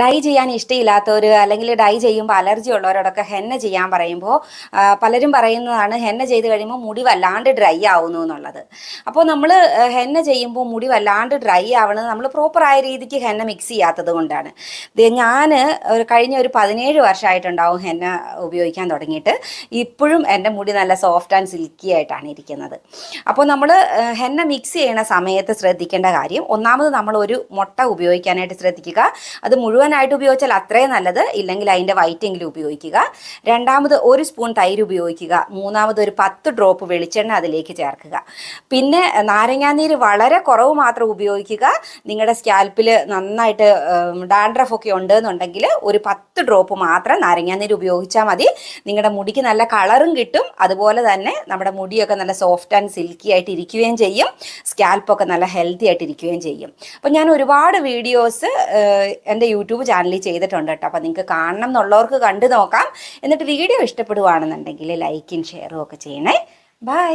Dye ചെയ്യാൻ ഇഷ്ടമില്ലാത്തവർ അല്ലെങ്കിൽ dye ചെയ്യുമ്പോൾ അലർജി ഉള്ളവരോടൊക്കെ ഹെന്ന ചെയ്യാൻ പറയുമ്പോൾ പലരും പറയുന്നതാണ് ഹെന്ന ചെയ്ത് കഴിയുമ്പോൾ മുടി വല്ലാണ്ട് ഡ്രൈ ആവുന്നു എന്നുള്ളത്. അപ്പോൾ നമ്മൾ ഹെന്ന ചെയ്യുമ്പോൾ മുടി വല്ലാണ്ട് ഡ്രൈ ആവണത് നമ്മൾ പ്രോപ്പറായ രീതിക്ക് ഹെന്ന മിക്സ് ചെയ്യാത്തത് കൊണ്ടാണ്. ഞാൻ ഒരു കഴിഞ്ഞ ഒരു പതിനേഴ് വർഷമായിട്ടുണ്ടാവും ഹെന്ന ഉപയോഗിക്കാൻ തുടങ്ങിയിട്ട്. ഇപ്പോഴും എന്റെ മുടി നല്ല സോഫ്റ്റ് ആൻഡ് സിൽക്കി ആയിട്ടാണ് ഇരിക്കുന്നത്. അപ്പോൾ നമ്മൾ ഹെന്ന മിക്സ് ചെയ്യണ സമയത്ത് ശ്രദ്ധിക്കേണ്ട കാര്യം ഒന്നാമത് നമ്മൾ ഒരു മുട്ട ഉപയോഗിക്കാനായിട്ട് ശ്രദ്ധിക്കുക. അത് മുഴുവനായിട്ട് ഉപയോഗിച്ചാൽ അത്രയും നല്ലത്. ഇല്ലെങ്കിൽ അതിന്റെ വൈറ്റെങ്കിലും ഉപയോഗിക്കുക. രണ്ടാമത് ഒരു സ്പൂൺ തൈര് ഉപയോഗിക്കുക. മൂന്നാമത് ഒരു പത്ത് ഡ്രോപ്പ് വെളിച്ചെണ്ണ അതിലേക്ക് ചേർക്കുക. പിന്നെ നാരങ്ങാനീര് വളരെ കുറവ് മാത്രം ഉപയോഗിക്കുക. നിങ്ങളുടെ സ്കാൽപ്പിൽ നന്നായിട്ട് ഡാൻഡ്രഫ് ഒക്കെ ഉണ്ട് എന്നുണ്ടെങ്കിൽ ഒരു പത്ത് ഡ്രോപ്പ് മാത്രം നാരങ്ങാനീര് ഉപയോഗിച്ചാൽ മതി. നിങ്ങളുടെ മുടിക്ക് നല്ല കളറും കിട്ടും. അതുപോലെ തന്നെ നമ്മുടെ മുടിയൊക്കെ നല്ല സോഫ്റ്റ് ആൻഡ് സിൽക്കി ആയിട്ട് ഇരിക്കുകയും ചെയ്യും. സ്കാൽപ്പൊക്കെ നല്ല ഹെൽത്തി ആയിട്ട് ഇരിക്കുകയും ചെയ്യും. അപ്പം ഞാൻ ഒരുപാട് വീഡിയോസ് എന്റെ യൂട്യൂബ് ചാനലിൽ ചെയ്തിട്ടുണ്ട് കേട്ടോ. അപ്പോൾ നിങ്ങൾക്ക് കാണണം എന്നുള്ളവർക്ക് കണ്ടു നോക്കാം. എന്നിട്ട് വീഡിയോ ഇഷ്ടപ്പെടുവാണെന്നുണ്ടെങ്കിൽ ലൈക്കും ഷെയറും ഒക്കെ ചെയ്യണേ. ബൈ